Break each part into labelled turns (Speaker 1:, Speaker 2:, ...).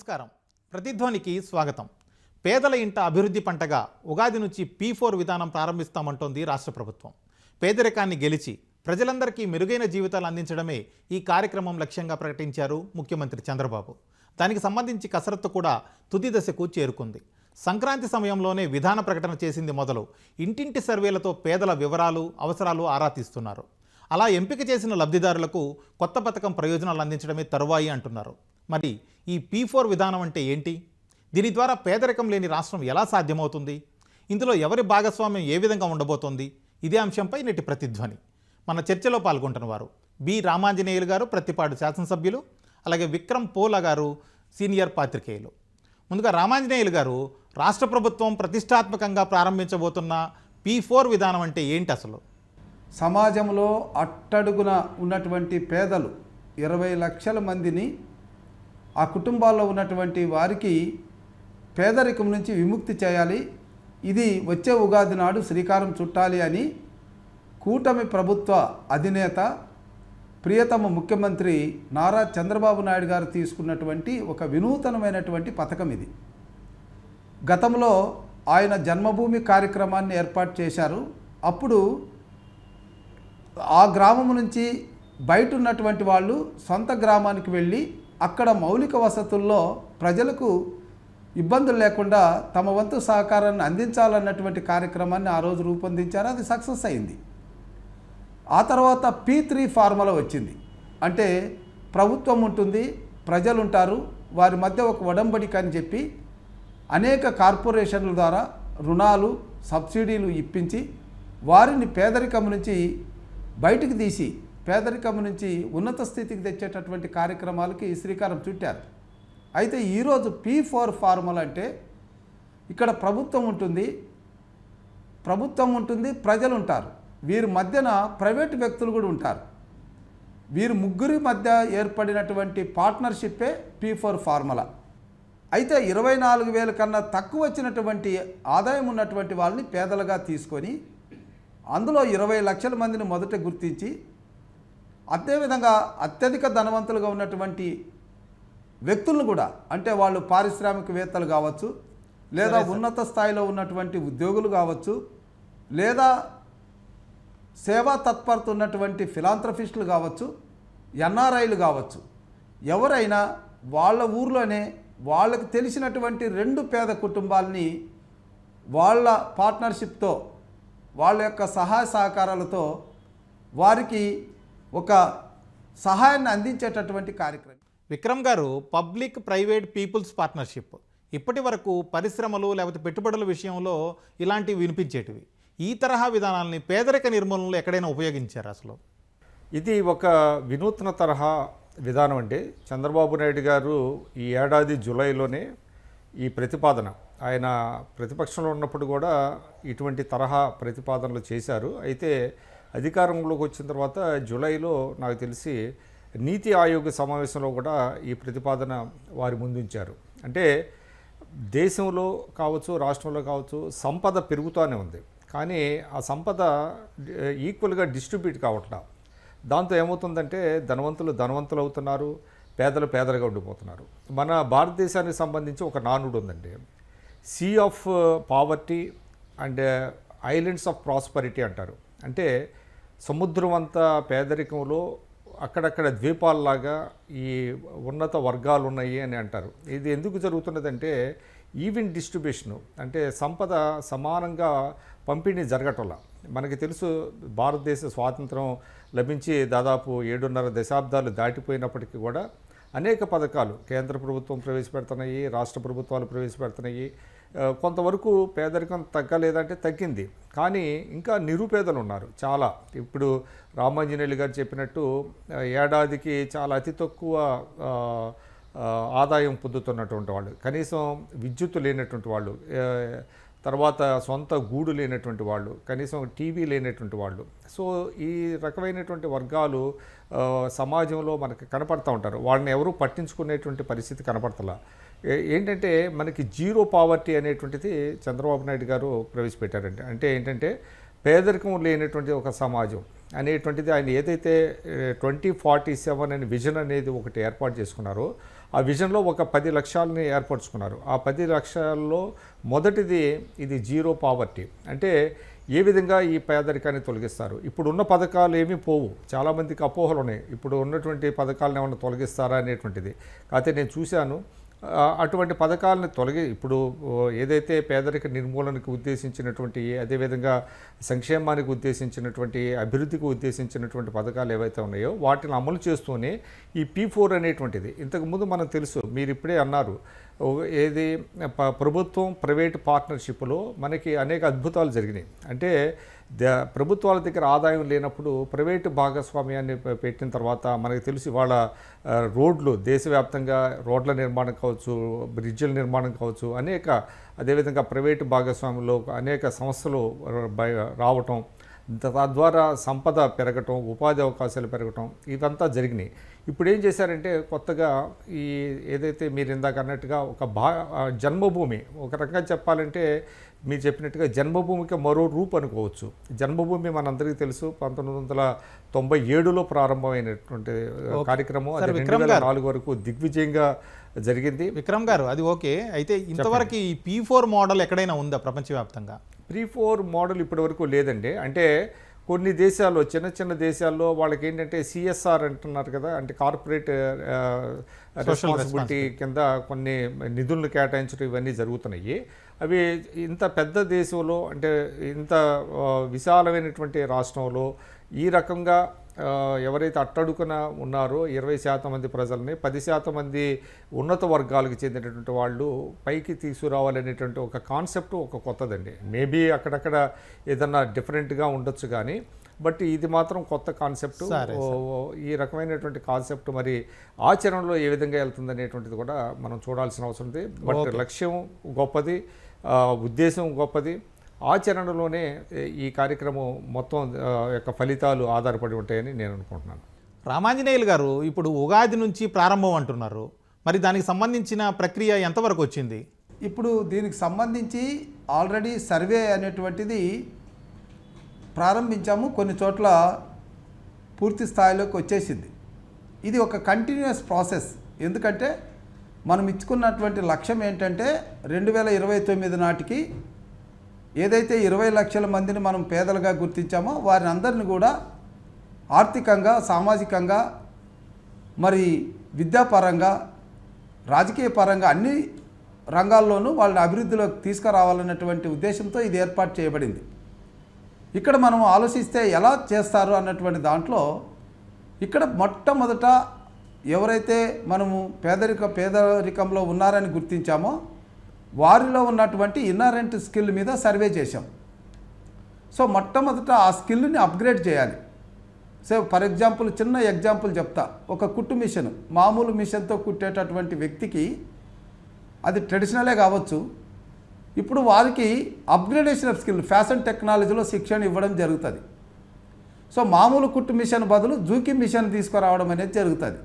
Speaker 1: నమస్కారం. ప్రతిధ్వనికి స్వాగతం. పేదల ఇంట అభివృద్ధి పంటగా ఉగాది నుంచి పీ ఫోర్ విధానం ప్రారంభిస్తామంటోంది రాష్ట్ర ప్రభుత్వం. పేదరికాన్ని గెలిచి ప్రజలందరికీ మెరుగైన జీవితాలు అందించడమే ఈ కార్యక్రమం లక్ష్యంగా ప్రకటించారు ముఖ్యమంత్రి చంద్రబాబు. దానికి సంబంధించి కసరత్తు కూడా తుది దశకు చేరుకుంది. సంక్రాంతి సమయంలోనే విధాన ప్రకటన చేసింది మొదలు ఇంటింటి సర్వేలతో పేదల వివరాలు అవసరాలు ఆరా తీస్తున్నారు. అలా ఎంపిక చేసిన లబ్ధిదారులకు కొత్త పథకం ప్రయోజనాలు అందించడమే తరువాయి అంటున్నారు. మరి ఈ పీ ఫోర్ విధానం అంటే ఏంటి? దీని ద్వారా పేదరికం లేని రాష్ట్రం ఎలా సాధ్యమవుతుంది? ఇందులో ఎవరి భాగస్వామ్యం ఏ విధంగా ఉండబోతోంది? ఇదే అంశంపై నేటి ప్రతిధ్వని. మన చర్చలో పాల్గొంటున్న వారు బి రామాంజనేయులు గారు ప్రతిపాడు శాసనసభ్యులు అలాగే విక్రమ్ పోలా గారు సీనియర్ పాత్రికేయులు. ముందుగా రామాంజనేయులు గారు రాష్ట్ర ప్రభుత్వం ప్రతిష్టాత్మకంగా ప్రారంభించబోతున్న పీ ఫోర్ విధానం అంటే ఏంటి అసలు?
Speaker 2: సమాజంలో అట్టడుగున ఉన్నటువంటి పేదలు ఇరవై లక్షల మందిని ఆ కుటుంబాల్లో ఉన్నటువంటి వారికి పేదరికం నుంచి విముక్తి చేయాలి. ఇది వచ్చే ఉగాది నాడు శ్రీకారం చుట్టాలి అని కూటమి ప్రభుత్వ అధినేత ప్రియతమ ముఖ్యమంత్రి నారా చంద్రబాబు నాయుడు గారు తీసుకున్నటువంటి ఒక వినూతనమైనటువంటి పథకం ఇది. గతంలో ఆయన జన్మభూమి కార్యక్రమాన్ని ఏర్పాటు చేశారు. అప్పుడు ఆ గ్రామం నుంచి బయట ఉన్నటువంటి వాళ్ళు సొంత గ్రామానికి వెళ్ళి అక్కడ మౌలిక వసతుల్లో ప్రజలకు ఇబ్బందులు లేకుండా తమ వంతు సహకారాన్ని అందించాలన్నటువంటి కార్యక్రమాన్ని ఆ రోజు రూపొందించారు. అది సక్సెస్ అయింది. ఆ తర్వాత పీ త్రీ ఫార్ములా వచ్చింది. అంటే ప్రభుత్వం ఉంటుంది ప్రజలు ఉంటారు వారి మధ్య ఒక ఒడంబడిక అని చెప్పి అనేక కార్పొరేషన్ల ద్వారా రుణాలు సబ్సిడీలు ఇప్పించి వారిని పేదరికం నుంచి బయటికి తీసి పేదరికం నుంచి ఉన్నత స్థితికి తెచ్చేటటువంటి కార్యక్రమాలకి శ్రీకారం చుట్టారు. అయితే ఈరోజు పీ ఫోర్ ఫార్ములా అంటే ఇక్కడ ప్రభుత్వం ఉంటుంది ప్రభుత్వం ఉంటుంది ప్రజలు ఉంటారు. వీరి మధ్యన ప్రైవేట్ వ్యక్తులు కూడా ఉంటారు. వీరి ముగ్గురి మధ్య ఏర్పడినటువంటి పార్ట్నర్షిప్పే పీ ఫోర్ ఫార్ములా అయితే ఇరవై నాలుగు వేల కన్నా తక్కువ వచ్చినటువంటి ఆదాయం ఉన్నటువంటి వాళ్ళని పేదలుగా తీసుకొని అందులో ఇరవై లక్షల మందిని మొదట గుర్తించి అదేవిధంగా అత్యధిక ధనవంతులుగా ఉన్నటువంటి వ్యక్తులను కూడా అంటే వాళ్ళు పారిశ్రామికవేత్తలు కావచ్చు లేదా ఉన్నత స్థాయిలో ఉన్నటువంటి ఉద్యోగులు కావచ్చు లేదా సేవా తత్పరత ఉన్నటువంటి ఫిలాంథ్రఫిస్టులు కావచ్చు ఎన్ఆర్ఐలు కావచ్చు ఎవరైనా వాళ్ళ ఊర్లోనే వాళ్ళకి తెలిసినటువంటి రెండు పేద కుటుంబాలని వాళ్ళ పార్ట్నర్షిప్తో వాళ్ళ యొక్క సహాయ సహకారాలతో వారికి ఒక సహాయాన్ని అందించేటటువంటి కార్యక్రమం.
Speaker 1: విక్రమ్ గారు పబ్లిక్ ప్రైవేట్ పీపుల్స్ పార్ట్నర్షిప్. ఇప్పటి వరకు పరిశ్రమలు లేకపోతే పెట్టుబడుల విషయంలో ఇలాంటివి వినిపించేటివి. ఈ తరహా విధానాల్ని పేదరిక నిర్మూలనలో ఎక్కడైనా ఉపయోగించారు అసలు?
Speaker 3: ఇది ఒక వినూత్న తరహా విధానం అండి. చంద్రబాబు నాయుడు గారు ఈ ఏడాది జూలైలోనే ఈ ప్రతిపాదన ఆయన ప్రతిపక్షంలో ఉన్నప్పుడు కూడా ఇటువంటి తరహా ప్రతిపాదనలు చేశారు. అయితే అధికారంలోకి వచ్చిన తర్వాత జూలైలో నాకు తెలిసి నీతి ఆయోగ్ సమావేశంలో కూడా ఈ ప్రతిపాదన వారి ముందుంచారు. అంటే దేశంలో కావచ్చు రాష్ట్రంలో కావచ్చు సంపద పెరుగుతూనే ఉంది. కానీ ఆ సంపద ఈక్వల్గా డిస్ట్రిబ్యూట్ కావట్లా. దాంతో ఏమవుతుందంటే ధనవంతులు ధనవంతులు అవుతున్నారు పేదలు పేదలుగా ఉండిపోతున్నారు. మన భారతదేశానికి సంబంధించి ఒక నానుడు ఉందండి. Sea of poverty and islands of prosperity అంటారు. అంటే సముద్రం అంతా పేదరికంలో అక్కడక్కడ ద్వీపాల్లాగా ఈ ఉన్నత వర్గాలు ఉన్నాయి అని అంటారు. ఇది ఎందుకు జరుగుతున్నదంటే ఈవెన్ డిస్ట్రిబ్యూషను అంటే సంపద సమానంగా పంపిణీ జరగటంలా. మనకి తెలుసు భారతదేశ స్వాతంత్రం లభించి దాదాపు ఏడున్నర దశాబ్దాలు దాటిపోయినప్పటికీ కూడా అనేక పథకాలు కేంద్ర ప్రభుత్వం ప్రవేశపెడుతున్నాయి రాష్ట్ర ప్రభుత్వాలు ప్రవేశపెడుతున్నాయి. కొంతవరకు పేదరికం తగ్గలేదంటే తగ్గింది. కానీ ఇంకా నిరుపేదలు ఉన్నారు చాలా. ఇప్పుడు రామాంజనేయులు గారు చెప్పినట్టు ఏడాదికి చాలా అతి తక్కువ ఆదాయం పొందుతున్నటువంటి వాళ్ళు కనీసం విద్యుత్ లేనటువంటి వాళ్ళు తర్వాత సొంత గూడు లేనటువంటి వాళ్ళు కనీసం టీవీ లేనటువంటి వాళ్ళు. సో ఈ రకమైనటువంటి వర్గాలు సమాజంలో మనకి కనపడుతూ ఉంటారు. వాళ్ళని ఎవరు పట్టించుకునేటువంటి పరిస్థితి కనపడతలా. ఏంటంటే మనకి జీరో పావర్టీ అనేటువంటిది చంద్రబాబు నాయుడు గారు ప్రవేశపెట్టారండి అంటే ఏంటంటే పేదరికం లేనటువంటి ఒక సమాజం అనేటువంటిది ఆయన ఏదైతే ట్వంటీ ఫార్టీ సెవెన్ అనే విజన్ అనేది ఒకటి ఏర్పాటు చేసుకున్నారో ఆ విజన్లో ఒక పది లక్ష్యాలని ఏర్పరచుకున్నారు. ఆ పది లక్ష్యాల్లో మొదటిది ఇది జీరో పావర్టీ. అంటే ఏ విధంగా ఈ పేదరికాన్ని తొలగిస్తారు? ఇప్పుడు ఉన్న పథకాలు ఏమీ పోవు. చాలామందికి అపోహలు ఉన్నాయి ఇప్పుడు ఉన్నటువంటి పథకాలను ఏమైనా తొలగిస్తారా అనేటువంటిది. కాకపోతే నేను చూశాను అటువంటి పథకాలను తొలగి ఇప్పుడు ఏదైతే పేదరిక నిర్మూలనకు ఉద్దేశించినటువంటి అదేవిధంగా సంక్షేమానికి ఉద్దేశించినటువంటి అభివృద్ధికి ఉద్దేశించినటువంటి పథకాలు ఏవైతే ఉన్నాయో వాటిని అమలు చేస్తూనే ఈ పీ ఫోర్ అనేటువంటిది. ఇంతకుముందు మనం తెలుసు మీరు ఇప్పుడే అన్నారు ఏది ప్రభుత్వం ప్రైవేట్ పార్ట్నర్షిప్లో మనకి అనేక అద్భుతాలు జరిగినాయి. అంటే ద ప్రభుత్వాల దగ్గర ఆదాయం లేనప్పుడు ప్రైవేటు భాగస్వామ్యాన్ని పెట్టిన తర్వాత మనకి తెలిసి వాళ్ళ రోడ్లు దేశవ్యాప్తంగా రోడ్ల నిర్మాణం కావచ్చు బ్రిడ్జిల నిర్మాణం కావచ్చు అనేక అదేవిధంగా ప్రైవేటు భాగస్వామ్యంలో అనేక సంస్థలు రావటం తద్వారా సంపద పెరగటం ఉపాధి అవకాశాలు పెరగటం ఇదంతా జరిగినాయి. ఇప్పుడు ఏం చేశారంటే కొత్తగా ఈ ఏదైతే మీరు ఇందాక అన్నట్టుగా ఒక భా జన్మభూమి ఒక రకంగా చెప్పాలంటే మీరు చెప్పినట్టుగా జన్మభూమికి మరో రూపు అనుకోవచ్చు. జన్మభూమి మనందరికీ తెలుసు. పంతొమ్మిది వందల తొంభై ఏడులో ప్రారంభమైనటువంటి కార్యక్రమం. అది రెండు
Speaker 1: విక్రమ్
Speaker 3: వేల
Speaker 1: గారు.
Speaker 3: నాలుగు వరకు దిగ్విజయంగా జరిగింది.
Speaker 1: విక్రమ్ గారు అది ఓకే. అయితే ఇంతవరకు ఈ పీ ఫోర్ మోడల్ ఎక్కడైనా ఉందా ప్రపంచవ్యాప్తంగా?
Speaker 3: ప్రీ ఫోర్ మోడల్ ఇప్పటివరకు లేదండి. అంటే కొన్ని దేశాల్లో చిన్న చిన్న దేశాల్లో వాళ్ళకి ఏంటంటే సిఎస్ఆర్ అంటున్నారు కదా అంటే కార్పొరేట్ రెస్పాన్సిబిలిటీ కింద కొన్ని నిధులను కేటాయించడం ఇవన్నీ జరుగుతున్నాయి. అవి ఇంత పెద్ద దేశంలో అంటే ఇంత విశాలమైనటువంటి రాష్ట్రంలో ఈ రకంగా ఎవరైతే అట్టడుకున ఉన్నారో ఇరవై శాతం మంది ప్రజల్ని పది శాతం మంది ఉన్నత వర్గాలకు చెందినటువంటి వాళ్ళు పైకి తీసుకురావాలనేటువంటి ఒక కాన్సెప్ట్ ఒక కొత్తదండి. మేబీ అక్కడక్కడ ఏదన్నా డిఫరెంట్గా ఉండొచ్చు కానీ బట్ ఇది మాత్రం కొత్త కాన్సెప్ట్. ఈ రకమైనటువంటి కాన్సెప్ట్ మరి ఆచరణలో ఏ విధంగా వెళ్తుంది అనేటువంటిది కూడా మనం చూడాల్సిన అవసరం ఉంది. బట్ లక్ష్యం గొప్పది ఉద్దేశం గొప్పది. ఆచరణలోనే ఈ కార్యక్రమం మొత్తం యొక్క ఫలితాలు ఆధారపడి ఉంటాయని నేను అనుకుంటున్నాను.
Speaker 1: రామాంజనేయులు గారు ఇప్పుడు ఉగాది నుంచి ప్రారంభం అంటున్నారు. మరి దానికి సంబంధించిన ప్రక్రియ ఎంతవరకు వచ్చింది?
Speaker 2: ఇప్పుడు దీనికి సంబంధించి ఆల్రెడీ సర్వే అనేటువంటిది ప్రారంభించాము. కొన్ని చోట్ల పూర్తి స్థాయిలోకి వచ్చేసింది. ఇది ఒక కంటిన్యూస్ ప్రాసెస్ ఎందుకంటే మనం ఇచ్చుకున్నటువంటి లక్ష్యం ఏంటంటే రెండు వేల ఇరవై తొమ్మిది నాటికి ఏదైతే ఇరవై లక్షల మందిని మనం పేదలుగా గుర్తించామో వారిని అందరిని కూడా ఆర్థికంగా సామాజికంగా మరి విద్యాపరంగా రాజకీయ పరంగా అన్ని రంగాల్లోనూ వాళ్ళని అభివృద్ధిలోకి తీసుకురావాలన్నటువంటి ఉద్దేశంతో ఇది ఏర్పాటు చేయబడింది. ఇక్కడ మనం ఆలోచిస్తే ఎలా చేస్తారు అన్నటువంటి దాంట్లో ఇక్కడ మొట్టమొదట ఎవరైతే మనము పేదరిక పేదరికంలో ఉన్నారని గుర్తించామో వారిలో ఉన్నటువంటి ఇన్నరెంట్ స్కిల్ మీద సర్వే చేశాం. సో మొట్టమొదట ఆ స్కిల్ని అప్గ్రేడ్ చేయాలి. సో ఫర్ ఎగ్జాంపుల్ చిన్న ఎగ్జాంపుల్ చెప్తా. ఒక కుట్టు మిషన్ మామూలు మిషన్తో కుట్టేటటువంటి వ్యక్తికి అది ట్రెడిషనలే కావచ్చు. ఇప్పుడు వారికి అప్గ్రేడేషన్ ఆఫ్ స్కిల్ ఫ్యాషన్ టెక్నాలజీలో శిక్షణ ఇవ్వడం జరుగుతుంది. సో మామూలు కుట్టు మిషన్ బదులు జూకి మిషన్ తీసుకురావడం అనేది జరుగుతుంది.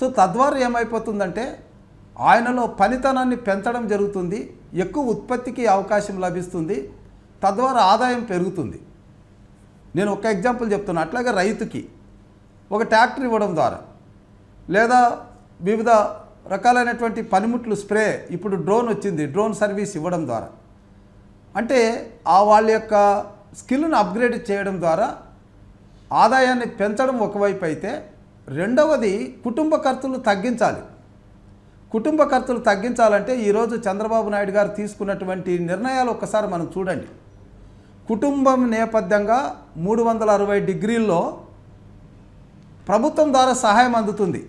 Speaker 2: సో తద్వారా ఏమైపోతుందంటే ఆయనలో పనితనాన్ని పెంచడం జరుగుతుంది ఎక్కువ ఉత్పత్తికి అవకాశం లభిస్తుంది తద్వారా ఆదాయం పెరుగుతుంది. నేను ఒక ఎగ్జాంపుల్ చెప్తున్నా అట్లాగే రైతుకి ఒక ట్రాక్టర్ ఇవ్వడం ద్వారా లేదా వివిధ రకాలైనటువంటి పనిముట్లు స్ప్రే ఇప్పుడు డ్రోన్ వచ్చింది డ్రోన్ సర్వీస్ ఇవ్వడం ద్వారా. అంటే ఆ వాళ్ళ యొక్క స్కిల్ను అప్గ్రేడ్ చేయడం ద్వారా ఆదాయాన్ని పెంచడం ఒకవైపు అయితే రెండవది కుటుంబ ఖర్చులు తగ్గించాలి. కుటుంబ ఖర్చులు తగ్గించాలంటే ఈరోజు చంద్రబాబు నాయుడు గారు తీసుకున్నటువంటి నిర్ణయాలు ఒక్కసారి మనం చూడండి. కుటుంబం నేపథ్యంగా మూడు వందల అరవై డిగ్రీల్లో ప్రభుత్వం ద్వారా సహాయం అందుతుంది.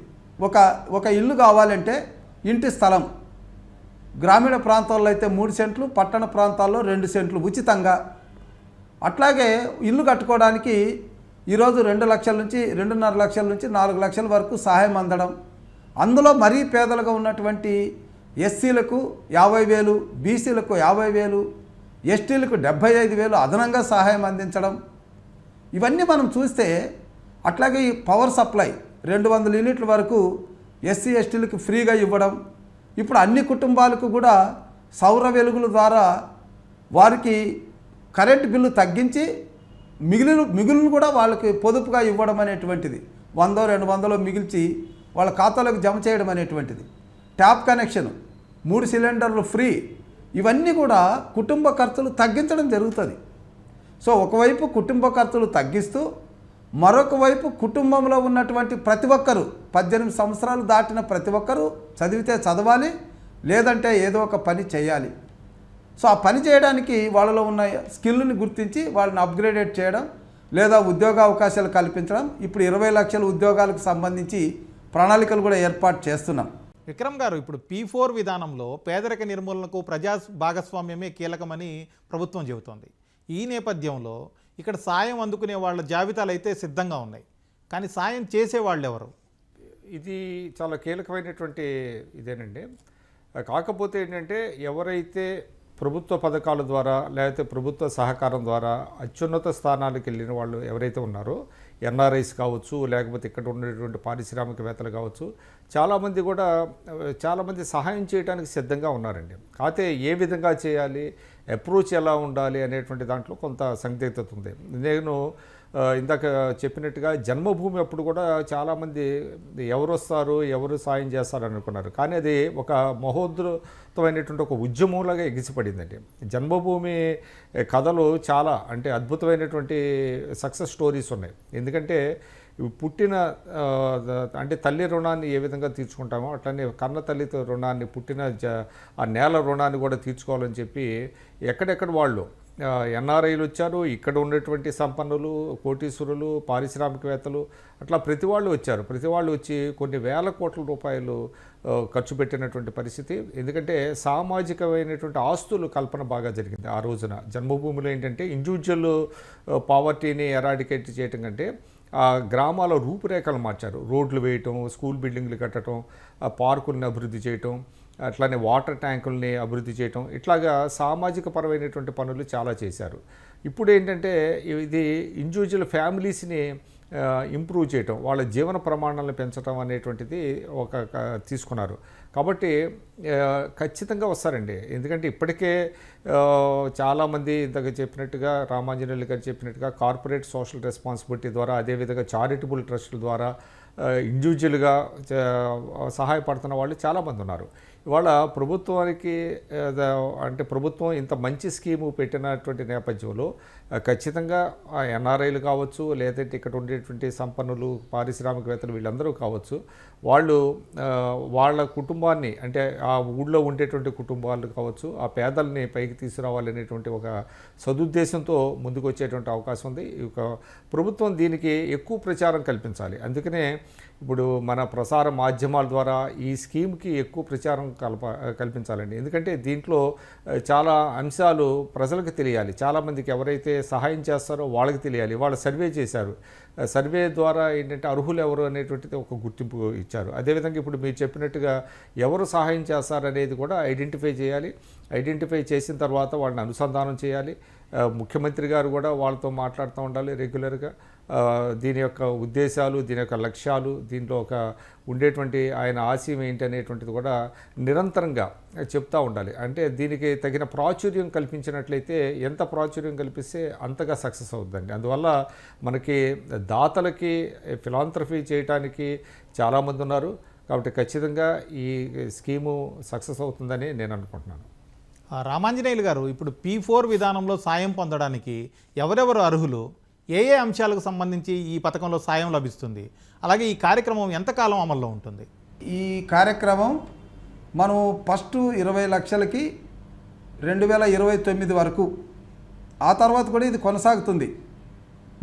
Speaker 2: ఒక ఒక ఇల్లు కావాలంటే ఇంటి స్థలం. గ్రామీణ ప్రాంతాల్లో అయితే మూడు సెంట్లు పట్టణ ప్రాంతాల్లో రెండు సెంట్లు ఉచితంగా. అట్లాగే ఇల్లు కట్టుకోవడానికి ఈరోజు రెండు లక్షల నుంచి రెండున్నర లక్షల నుంచి నాలుగు లక్షల వరకు సహాయం అందడం. అందులో మరీ పేదలుగా ఉన్నటువంటి ఎస్సీలకు యాభై వేలు బీసీలకు యాభై వేలు ఎస్టీలకు డెబ్భై ఐదు వేలు అదనంగా సహాయం అందించడం. ఇవన్నీ మనం చూస్తే అట్లాగే ఈ పవర్ సప్లై రెండు వందల యూనిట్ల వరకు ఎస్సీ ఎస్టీలకు ఫ్రీగా ఇవ్వడం. ఇప్పుడు అన్ని కుటుంబాలకు కూడా సౌర వెలుగుల ద్వారా వారికి కరెంట్ బిల్లు తగ్గించి మిగిలిన మిగులును కూడా వాళ్ళకి పొదుపుగా ఇవ్వడం అనేటువంటిది. వందో రెండు వందలో మిగిల్చి వాళ్ళ ఖాతాలోకి జమ చేయడం అనేటువంటిది. ట్యాప్ కనెక్షన్ మూడు సిలిండర్లు ఫ్రీ ఇవన్నీ కూడా కుటుంబ ఖర్చులు తగ్గించడం జరుగుతుంది. సో ఒకవైపు కుటుంబ ఖర్చులు తగ్గిస్తూ మరొక వైపు కుటుంబంలో ఉన్నటువంటి ప్రతి ఒక్కరూ పద్దెనిమిది సంవత్సరాలు దాటిన ప్రతి ఒక్కరూ చదివితే చదవాలి లేదంటే ఏదో ఒక పని చేయాలి. సో ఆ పని చేయడానికి వాళ్ళలో ఉన్న స్కిల్ని గుర్తించి వాళ్ళని అప్గ్రేడేట్ చేయడం లేదా ఉద్యోగ అవకాశాలు కల్పించడం ఇప్పుడు ఇరవై లక్షల ఉద్యోగాలకు సంబంధించి ప్రణాళికలు కూడా ఏర్పాటు చేస్తున్నాం.
Speaker 1: విక్రమ్ గారు ఇప్పుడు పీ ఫోర్ విధానంలో పేదరిక నిర్మూలనకు ప్రజా భాగస్వామ్యమే కీలకమని ప్రభుత్వం చెబుతోంది. ఈ నేపథ్యంలో ఇక్కడ సాయం అందుకునే వాళ్ళ జాబితాలు అయితే సిద్ధంగా ఉన్నాయి. కానీ సాయం చేసేవాళ్ళు ఎవరు?
Speaker 3: ఇది చాలా కీలకమైనటువంటి ఇదేనండి. కాకపోతే ఏంటంటే ఎవరైతే ప్రభుత్వ పథకాల ద్వారా లేకపోతే ప్రభుత్వ సహకారం ద్వారా అత్యున్నత స్థానాలకు వెళ్ళిన వాళ్ళు ఎవరైతే ఉన్నారో ఎన్ఆర్ఐస్ కావచ్చు లేకపోతే ఇక్కడ ఉండేటువంటి పారిశ్రామికవేత్తలు కావచ్చు చాలామంది కూడా చాలామంది సహాయం చేయడానికి సిద్ధంగా ఉన్నారండి. కాకపోతే ఏ విధంగా చేయాలి అప్రోచ్ ఎలా ఉండాలి అనేటువంటి దాంట్లో కొంత సందిగ్ధత ఉంది. నేను ఇందాక చెప్పినట్టుగా జన్మభూమి అప్పుడు కూడా చాలామంది ఎవరు వస్తారు ఎవరు సాయం చేస్తారు అనుకున్నారు. కానీ అది ఒక మహోద్ధతమైనటువంటి ఒక ఉద్యమంలాగా ఎగిసిపడిందండి. జన్మభూమి కథలు చాలా అంటే అద్భుతమైనటువంటి సక్సెస్ స్టోరీస్ ఉన్నాయి. ఎందుకంటే పుట్టిన అంటే తల్లి రుణాన్ని ఏ విధంగా తీర్చుకుంటామో అట్లనే కన్న తల్లితో రుణాన్ని పుట్టిన జ ఆ నేల రుణాన్ని కూడా తీర్చుకోవాలని చెప్పి ఎక్కడెక్కడ వాళ్ళు ఎన్ఆర్ఐలు వచ్చారు ఇక్కడ ఉన్నటువంటి సంపన్నులు కోటీశ్వరులు పారిశ్రామికవేత్తలు అట్లా ప్రతి వాళ్ళు వచ్చారు. ప్రతి వాళ్ళు వచ్చి కొన్ని వేల కోట్ల రూపాయలు ఖర్చు పెట్టినటువంటి పరిస్థితి. ఎందుకంటే సామాజికమైనటువంటి ఆస్తులు కల్పన బాగా జరిగింది ఆ రోజున. జన్మభూమిలో ఏంటంటే ఇండివిజువల్ పావర్టీని ఎరాడికేట్ చేయటం కంటే గ్రామాల రూపురేఖలు మార్చారు. రోడ్లు వేయటం స్కూల్ బిల్డింగ్లు కట్టడం ఆ పార్కుల్ని అభివృద్ధి చేయటం అట్లానే వాటర్ ట్యాంకుల్ని అభివృద్ధి చేయటం ఇట్లాగా సామాజిక పరమైనటువంటి పనులు చాలా చేశారు. ఇప్పుడు ఏంటంటే ఇది ఇండివిజువల్ ఫ్యామిలీస్ని ఇంప్రూవ్ చేయటం వాళ్ళ జీవన ప్రమాణాలను పెంచడం అనేటువంటిది ఒక తీసుకున్నారు. కాబట్టి ఖచ్చితంగా వస్తారండి. ఎందుకంటే ఇప్పటికే చాలామంది ఇంతకు చెప్పినట్టుగా రామాంజనేయులు గారు చెప్పినట్టుగా కార్పొరేట్ సోషల్ రెస్పాన్సిబిలిటీ ద్వారా అదేవిధంగా చారిటబుల్ ట్రస్టుల ద్వారా ఇండివిజువల్గా సహాయపడుతున్న వాళ్ళు చాలామంది ఉన్నారు. ఇవాళ ప్రభుత్వానికి అంటే ప్రభుత్వం ఇంత మంచి స్కీము పెట్టినటువంటి నేపథ్యంలో ఖచ్చితంగా ఎన్ఆర్ఐలు కావచ్చు లేదంటే ఇక్కడ ఉండేటువంటి సంపన్నులు పారిశ్రామికవేత్తలు వీళ్ళందరూ కావచ్చు వాళ్ళు వాళ్ళ కుటుంబాన్ని అంటే ఆ ఊళ్ళో ఉండేటువంటి కుటుంబాలు కావచ్చు ఆ పేదల్ని పైకి తీసుకురావాలనేటువంటి ఒక సదుద్దేశంతో ముందుకు వచ్చేటువంటి అవకాశం ఉంది. ఈ ప్రభుత్వం దీనికి ఎక్కువ ప్రచారం కల్పించాలి. అందుకనే ఇప్పుడు మన ప్రసార మాధ్యమాల ద్వారా ఈ స్కీమ్కి ఎక్కువ ప్రచారం కల్ప కల్పించాలండి. ఎందుకంటే దీంట్లో చాలా అంశాలు ప్రజలకు తెలియాలి. చాలామందికి ఎవరైతే సహాయం చేస్తారో వాళ్ళకి తెలియాలి. వాళ్ళు సర్వే చేశారు. సర్వే ద్వారా ఏంటంటే అర్హులు ఎవరు అనేటువంటిది ఒక గుర్తింపు ఇచ్చారు. అదేవిధంగా ఇప్పుడు మీరు చెప్పినట్టుగా ఎవరు సహాయం చేస్తారనేది కూడా ఐడెంటిఫై చేయాలి. ఐడెంటిఫై చేసిన తర్వాత వాళ్ళని అనుసంధానం చేయాలి. ముఖ్యమంత్రి గారు కూడా వాళ్ళతో మాట్లాడుతూ ఉండాలి రెగ్యులర్గా. దీని యొక్క ఉద్దేశాలు దీని యొక్క లక్ష్యాలు దీంట్లో ఒక ఉండేటువంటి ఆయన ఆశయం ఏంటి అనేటువంటిది కూడా నిరంతరంగా చెప్తూ ఉండాలి. అంటే దీనికి తగిన ప్రాచుర్యం కల్పించినట్లయితే ఎంత ప్రాచుర్యం కల్పిస్తే అంతగా సక్సెస్ అవుతుందండి. అందువల్ల మనకి దాతలకి ఫిలాంథ్రఫీ చేయటానికి చాలామంది ఉన్నారు. కాబట్టి ఖచ్చితంగా ఈ స్కీము సక్సెస్ అవుతుందని నేను అనుకుంటున్నాను.
Speaker 1: రామాంజనేయులు గారు ఇప్పుడు పీ ఫోర్ విధానంలో సాయం పొందడానికి ఎవరెవరు అర్హులు ఏ ఏ అంశాలకు సంబంధించి ఈ పథకంలో సాయం లభిస్తుంది అలాగే ఈ కార్యక్రమం ఎంతకాలం అమల్లో ఉంటుంది?
Speaker 2: ఈ కార్యక్రమం మనం ఫస్ట్ ఇరవై లక్షలకి రెండు వేల ఇరవై తొమ్మిది వరకు ఆ తర్వాత కూడా ఇది కొనసాగుతుంది.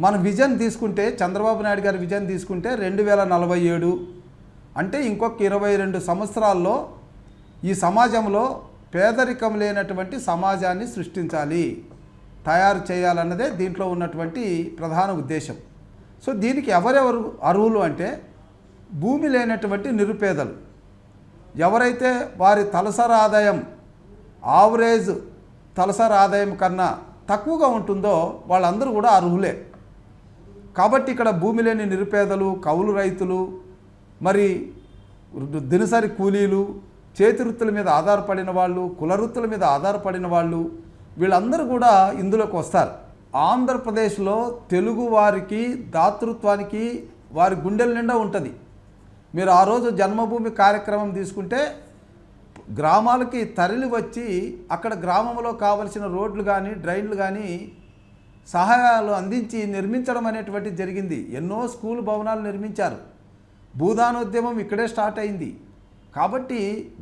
Speaker 2: మన విజన్ తీసుకుంటే చంద్రబాబు నాయుడు గారి విజన్ తీసుకుంటే రెండు వేల నలభై ఏడు అంటే ఇంకొక ఇరవై రెండు సంవత్సరాల్లో ఈ సమాజంలో పేదరికం లేనటువంటి సమాజాన్ని సృష్టించాలి. తయారు చేయాలన్నదే దీంట్లో ఉన్నటువంటి ప్రధాన ఉద్దేశం. సో దీనికి ఎవరెవరు అర్హులు అంటే భూమి లేనటువంటి నిరుపేదలు. ఎవరైతే వారి తలసరి ఆదాయం ఆవరేజ్ తలసరి ఆదాయం కన్నా తక్కువగా ఉంటుందో వాళ్ళందరూ కూడా అర్హులే. కాబట్టి ఇక్కడ భూమి లేని నిరుపేదలు కౌలు రైతులు మరి దినసరి కూలీలు చేతి వృత్తుల మీద ఆధారపడిన వాళ్ళు కుల వృత్తుల మీద ఆధారపడిన వాళ్ళు వీళ్ళందరూ కూడా ఇందులోకి వస్తారు. ఆంధ్రప్రదేశ్లో తెలుగు వారికి దాతృత్వానికి వారి గుండెల నిండా ఉంటుంది. మీరు ఆ రోజు జన్మభూమి కార్యక్రమం తీసుకుంటే గ్రామాలకి తరలి వచ్చి అక్కడ గ్రామంలో కావలసిన రోడ్లు కానీ డ్రైన్లు కానీ సహాయాలు అందించి నిర్మించడం అనేటువంటి జరిగింది. ఎన్నో స్కూల్ భవనాలు నిర్మించారు. భూదానోద్యమం ఇక్కడే స్టార్ట్ అయింది. కాబట్టి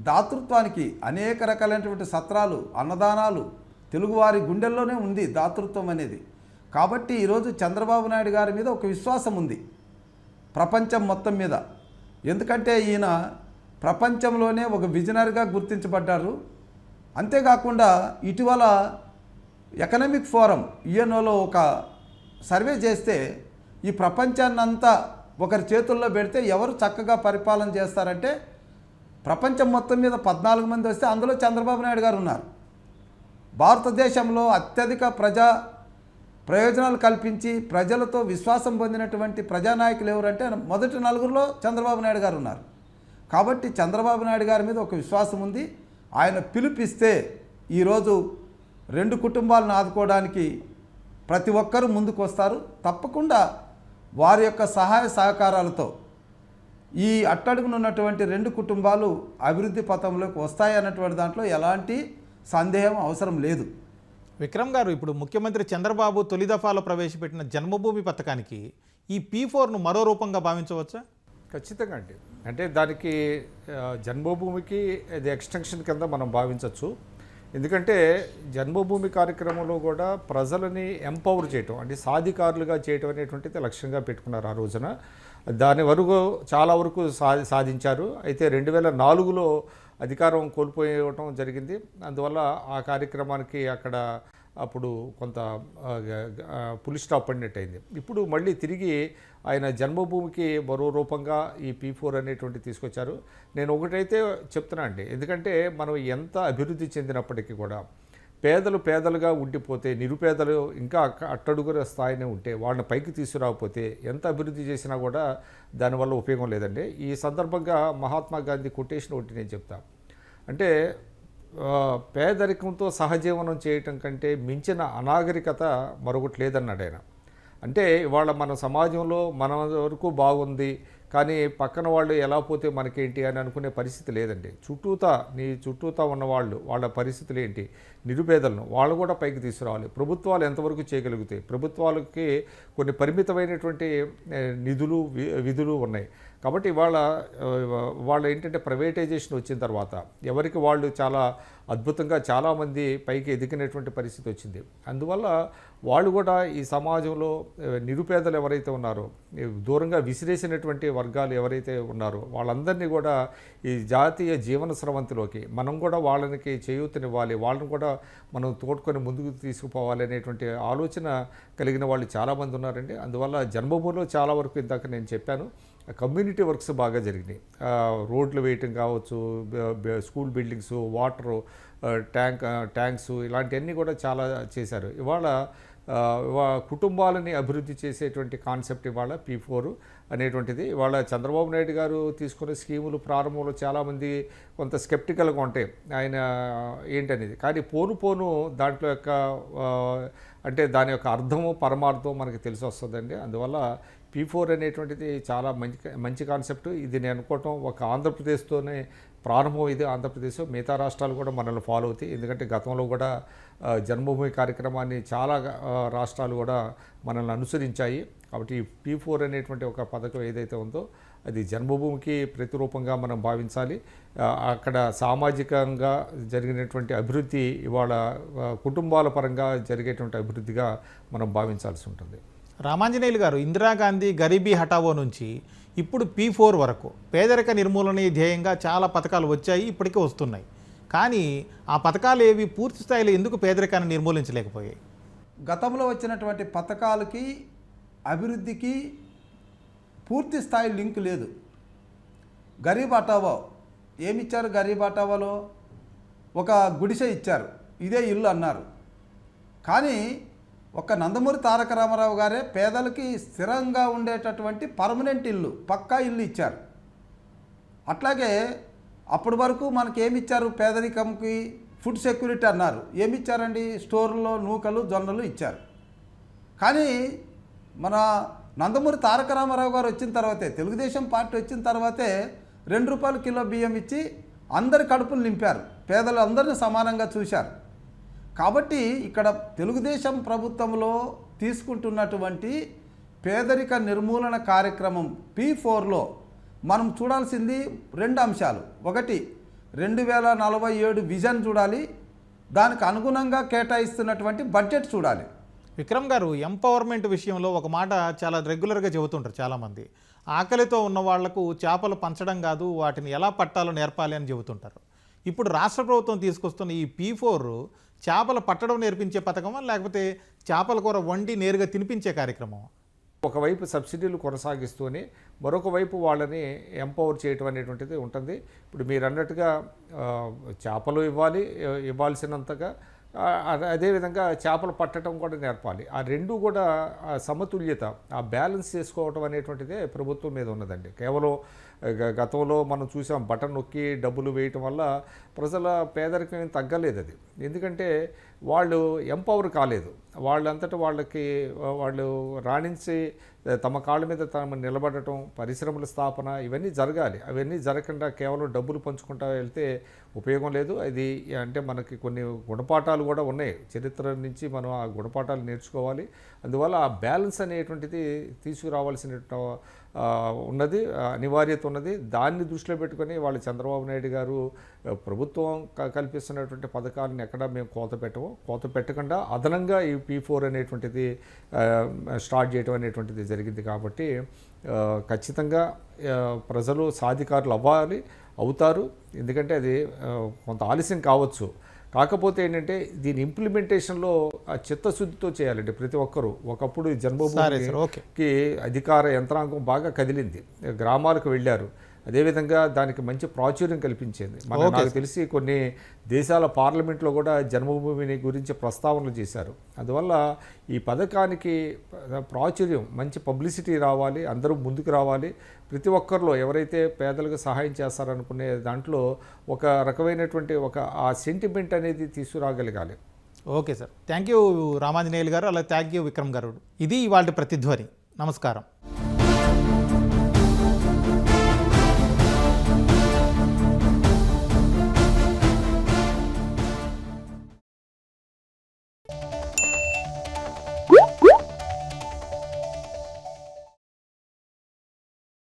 Speaker 2: దాతృత్వానికి అనేక రకాలైనటువంటి సత్రాలు అన్నదానాలు తెలుగువారి గుండెల్లోనే ఉంది దాతృత్వం అనేది. కాబట్టి ఈరోజు చంద్రబాబు నాయుడు గారి మీద ఒక విశ్వాసం ఉంది ప్రపంచం మొత్తం మీద. ఎందుకంటే ఈయన ప్రపంచంలోనే ఒక విజనరీగా గుర్తించబడ్డారు. అంతేకాకుండా ఇటీవల ఎకనామిక్ ఫోరం యుఎన్ఓలో ఒక సర్వే చేస్తే ఈ ప్రపంచాన్నంతా ఒకరి చేతుల్లో పెడితే ఎవరు చక్కగా పరిపాలన చేస్తారంటే ప్రపంచం మొత్తం మీద పద్నాలుగు మంది వస్తే అందులో చంద్రబాబు నాయుడు గారు ఉన్నారు. భారతదేశంలో అత్యధిక ప్రజా ప్రయోజనాలు కల్పించి ప్రజలతో విశ్వాసం పొందినటువంటి ప్రజానాయకులు ఎవరంటే మొదటి నలుగురిలో చంద్రబాబు నాయుడు గారు ఉన్నారు. కాబట్టి చంద్రబాబు నాయుడు గారి మీద ఒక విశ్వాసం ఉంది. ఆయన పిలుపిస్తే ఈరోజు రెండు కుటుంబాలను ఆదుకోవడానికి ప్రతి ఒక్కరూ ముందుకు వస్తారు తప్పకుండా వారి యొక్క సహాయ సహకారాలతో ఈ అట్టడుగునున్నటువంటి రెండు కుటుంబాలు అభివృద్ధి పథంలోకి వస్తాయన్నటువంటి దాంట్లో ఎలాంటి సందేహం అవసరం లేదు.
Speaker 1: విక్రమ్ గారు ఇప్పుడు ముఖ్యమంత్రి చంద్రబాబు తొలి దఫాలో ప్రవేశపెట్టిన జన్మభూమి పథకానికి ఈ పీ ఫోర్ను మరో రూపంగా భావించవచ్చా?
Speaker 3: ఖచ్చితంగా అండి. అంటే దానికి జన్మభూమికి ఇది ఎక్స్టెన్షన్ కింద మనం భావించవచ్చు. ఎందుకంటే జన్మభూమి కార్యక్రమంలో కూడా ప్రజలని ఎంపవర్ చేయటం అంటే సాధికారులుగా చేయటం అనేటువంటిది లక్ష్యంగా పెట్టుకున్నారు ఆ రోజున. దాని వరకు చాలా వరకు సా సాధించారు. అయితే రెండు వేల నాలుగులో అధికారం కోల్పోయటం జరిగింది. అందువల్ల ఆ కార్యక్రమానికి అక్కడ అప్పుడు కొంత పులి స్టాప్ పడినట్టు అయింది ఇప్పుడు మళ్ళీ తిరిగి ఆయన జన్మభూమికి మరో రూపంగా ఈ పీ ఫోర్ అనేటువంటి తీసుకొచ్చారు. నేను ఒకటైతే చెప్తున్నా అండి. ఎందుకంటే మనం ఎంత అభివృద్ధి చెందినప్పటికీ కూడా పేదలు పేదలుగా ఉండిపోతే నిరుపేదలు ఇంకా అట్టడుగుల స్థాయినే ఉంటే వాళ్ళని పైకి తీసుకురాకపోతే ఎంత అభివృద్ధి చేసినా కూడా దానివల్ల ఉపయోగం లేదండి. ఈ సందర్భంగా మహాత్మా గాంధీ కొటేషన్ ఒకటి నేను చెప్తా. అంటే పేదరికంతో సహజీవనం చేయటం కంటే మించిన అనాగరికత మరొకటి లేదన్నాడు ఆయన. అంటే ఇవాళ మన సమాజంలో మన వరకు బాగుంది కానీ పక్కన వాళ్ళు ఎలా పోతే మనకేంటి అని అనుకునే పరిస్థితి లేదండి. చుట్టూతా నీ చుట్టూతా ఉన్నవాళ్ళు వాళ్ళ పరిస్థితులు ఏంటి? నిరుపేదలను వాళ్ళు కూడా పైకి తీసుకురావాలి. ప్రభుత్వాలు ఎంతవరకు చేయగలుగుతాయి ప్రభుత్వాలకి కొన్ని పరిమితమైనటువంటి నిధులు వి- విధులు ఉన్నాయి. కాబట్టి ఇవాళ వాళ్ళు ఏంటంటే ప్రైవేటైజేషన్ వచ్చిన తర్వాత ఎవరికి వాళ్ళు చాలా అద్భుతంగా చాలామంది పైకి ఎదిగినటువంటి పరిస్థితి వచ్చింది. అందువల్ల వాళ్ళు కూడా ఈ సమాజంలో నిరుపేదలు ఎవరైతే ఉన్నారో దూరంగా విసిరేసినటువంటి వర్గాలు ఎవరైతే ఉన్నారో వాళ్ళందరినీ కూడా ఈ జాతీయ జీవన స్రవంతిలోకి మనం కూడా వాళ్ళకి చేయూతనివ్వాలి. వాళ్ళని కూడా మనం తోడుకొని ముందుకు తీసుకుపోవాలి అనేటువంటి ఆలోచన కలిగిన వాళ్ళు చాలామంది ఉన్నారండి. అందువల్ల జన్మభూమిలో చాలా వరకు ఇందాక నేను చెప్పాను కమ్యూనిటీ వర్క్స్ బాగా జరిగినాయి. రోడ్లు వేయటం కావచ్చు school buildings water tank tanks ఇలాంటివన్నీ కూడా చాలా చేశారు. ఇవాళ కుటుంబాలని అభివృద్ధి చేసేటువంటి కాన్సెప్ట్ ఇవాళ పీ ఫోర్ అనేటువంటిది. ఇవాళ చంద్రబాబు నాయుడు గారు తీసుకునే స్కీములు ప్రారంభంలో చాలామంది కొంత స్కెప్టికల్గా ఉంటాయి. ఆయన ఏంటనేది. కానీ పోను పోను దాంట్లో యొక్క అంటే దాని యొక్క అర్థము పరమార్థం మనకి తెలిసి వస్తుందండి. అందువల్ల పీ ఫోర్ అనేటువంటిది చాలా మంచి మంచి కాన్సెప్ట్. ఇది నేను అనుకోవటం ఒక ఆంధ్రప్రదేశ్తోనే ప్రారంభం ఇది ఆంధ్రప్రదేశ్. మిగతా రాష్ట్రాలు కూడా మనల్ని ఫాలో అవుతాయి. ఎందుకంటే గతంలో కూడా జన్మభూమి కార్యక్రమాన్ని చాలా రాష్ట్రాలు కూడా మనల్ని అనుసరించాయి. కాబట్టి ఈ పీ ఫోర్ అనేటువంటి ఒక పథకం ఏదైతే ఉందో అది జన్మభూమికి ప్రతిరూపంగా మనం భావించాలి. అక్కడ సామాజికంగా జరిగినటువంటి అభివృద్ధి ఇవాళ కుటుంబాల పరంగా జరిగేటువంటి అభివృద్ధిగా మనం భావించాల్సి ఉంటుంది.
Speaker 1: రామాంజనేయులు గారు ఇందిరాగాంధీ గరీబీ హఠావో నుంచి ఇప్పుడు పీ ఫోర్ వరకు. పేదరిక నిర్మూలన ధ్యేయంగా చాలా పథకాలు వచ్చాయి ఇప్పటికే వస్తున్నాయి. కానీ ఆ పథకాలు ఏవి పూర్తి స్థాయిలో ఎందుకు పేదరికాన్ని నిర్మూలించలేకపోయాయి?
Speaker 2: గతంలో వచ్చినటువంటి పథకాలకి అభివృద్ధికి పూర్తి స్థాయి లింక్ లేదు. గరీబ్ హఠావో ఏమిచ్చారు గరీబ్ హఠావోలో? ఒక గుడిసె ఇచ్చారు. ఇదే ఇల్లు అన్నారు. కానీ ఒక నందమూరి తారక రామారావు గారే పేదలకి స్థిరంగా ఉండేటటువంటి పర్మనెంట్ ఇల్లు పక్కా ఇల్లు ఇచ్చారు. అట్లాగే అప్పటి వరకు మనకి ఏమి ఇచ్చారు పేదరికంకి ఫుడ్ సెక్యూరిటీ అన్నారు. ఏమి ఇచ్చారండి స్టోర్లో నూకలు జొన్నలు ఇచ్చారు. కానీ మన నందమూరి తారక రామారావు గారు వచ్చిన తర్వాతే తెలుగుదేశం పార్టీ వచ్చిన తర్వాతే రెండు రూపాయలు కిలో బియ్యం ఇచ్చి అందరి కడుపులు నింపారు. పేదలు అందరిని సమానంగా చూశారు. కాబట్టి ఇక్కడ తెలుగుదేశం ప్రభుత్వంలో తీసుకుంటున్నటువంటి పేదరిక నిర్మూలన కార్యక్రమం పీ ఫోర్లో మనం చూడాల్సింది రెండు అంశాలు. ఒకటి రెండు వేల నలభై ఏడు విజన్ చూడాలి. దానికి అనుగుణంగా కేటాయిస్తున్నటువంటి బడ్జెట్ చూడాలి.
Speaker 1: విక్రమ్ గారు ఎంపవర్మెంట్ విషయంలో ఒక మాట చాలా రెగ్యులర్గా చెబుతుంటారు చాలామంది. ఆకలితో ఉన్న వాళ్ళకు చేపలు పంచడం కాదు వాటిని ఎలా పట్టాలో నేర్పాలి అని చెబుతుంటారు. ఇప్పుడు రాష్ట్ర ప్రభుత్వం తీసుకొస్తున్న ఈ పీ ఫోర్ చేపలు పట్టడం నేర్పించే పథకమా లేకపోతే చేపల కూర వండి నేరుగా తినిపించే కార్యక్రమం
Speaker 3: ఒకవైపు సబ్సిడీలు కొనసాగిస్తూనే మరొక వైపు వాళ్ళని ఎంపవర్ చేయటం అనేటువంటిది ఉంటుంది. ఇప్పుడు మీరు అన్నట్టుగా చేపలు ఇవ్వాలి ఇవ్వాల్సినంతగా అదే- అదేవిధంగా చేపలు పట్టడం కూడా నేర్పాలి. ఆ రెండు కూడా సమతుల్యత ఆ బ్యాలెన్స్ చేసుకోవటం అనేటువంటిదే ప్రభుత్వం మీద ఉన్నదండి. కేవలం గతంలో మనం చూసాం బటన్ నొక్కి డబ్బులు వేయటం వల్ల ప్రజల పేదరికం తగ్గలేదు అది. ఎందుకంటే వాళ్ళు ఎంపవర్ కాలేదు. వాళ్ళంతటా వాళ్ళకి వాళ్ళు రాణించి తమ కాళ్ళ మీద తమ నిలబడటం పరిశ్రమల స్థాపన ఇవన్నీ జరగాలి. అవన్నీ జరగకుండా కేవలం డబ్బులు పంచుకుంటా వెళ్తే ఉపయోగం లేదు. అది అంటే మనకి కొన్ని గుణపాఠాలు కూడా ఉన్నాయి. చరిత్ర నుంచి మనం ఆ గుణపాఠాలు నేర్చుకోవాలి. అందువల్ల ఆ బ్యాలెన్స్ అనేటువంటిది తీసుకురావాల్సిన ఉన్నది అనివార్యత ఉన్నది. దాన్ని దృష్టిలో పెట్టుకొని వాళ్ళు చంద్రబాబు నాయుడు గారు ప్రభుత్వం క- కల్పిస్తున్నటువంటి పథకాలను ఎక్కడ మేము కోత పెట్టము. కోత పెట్టకుండా అదనంగా ఈ పీ ఫోర్ అనేటువంటిది స్టార్ట్ చేయడం అనేటువంటిది జరిగింది కాబట్టి ఖచ్చితంగా ప్రజలు సాధికారులు అవ్వాలి. అవుతారు. ఎందుకంటే అది కొంత ఆలస్యం కావచ్చు. కాకపోతే ఏంటంటే దీని ఇంప్లిమెంటేషన్లో ఆ చిత్తశుద్ధితో చేయాలండి ప్రతి ఒక్కరూ. ఒకప్పుడు ఈ
Speaker 1: సరే
Speaker 3: జన్మభూమి
Speaker 1: సార్ ఓకే.
Speaker 3: కి అధికార యంత్రాంగం బాగా కదిలింది. గ్రామాలకు వెళ్ళారు. అదేవిధంగా దానికి మంచి ప్రాచుర్యం కల్పించింది. మన నాకు తెలిసి కొన్ని దేశాల పార్లమెంట్లో కూడా జన్మభూమిని గురించి ప్రస్తావనలు చేశారు. అందువల్ల ఈ పథకానికి ప్రాచుర్యం మంచి పబ్లిసిటీ రావాలి అందరూ ముందుకు రావాలి. ప్రతి ఒక్కరిలో ఎవరైతే పేదలకు సహాయం చేస్తారనుకునే దాంట్లో ఒక రకమైనటువంటి ఒక ఆ సెంటిమెంట్ అనేది తీసుకురాగలగాలి.
Speaker 1: Okay sir. Thank you Ramanjaneyulu garu అలాగే థ్యాంక్ యూ విక్రమ్ గారు. ఇది ఇవాళ ప్రతిధ్వని. నమస్కారం.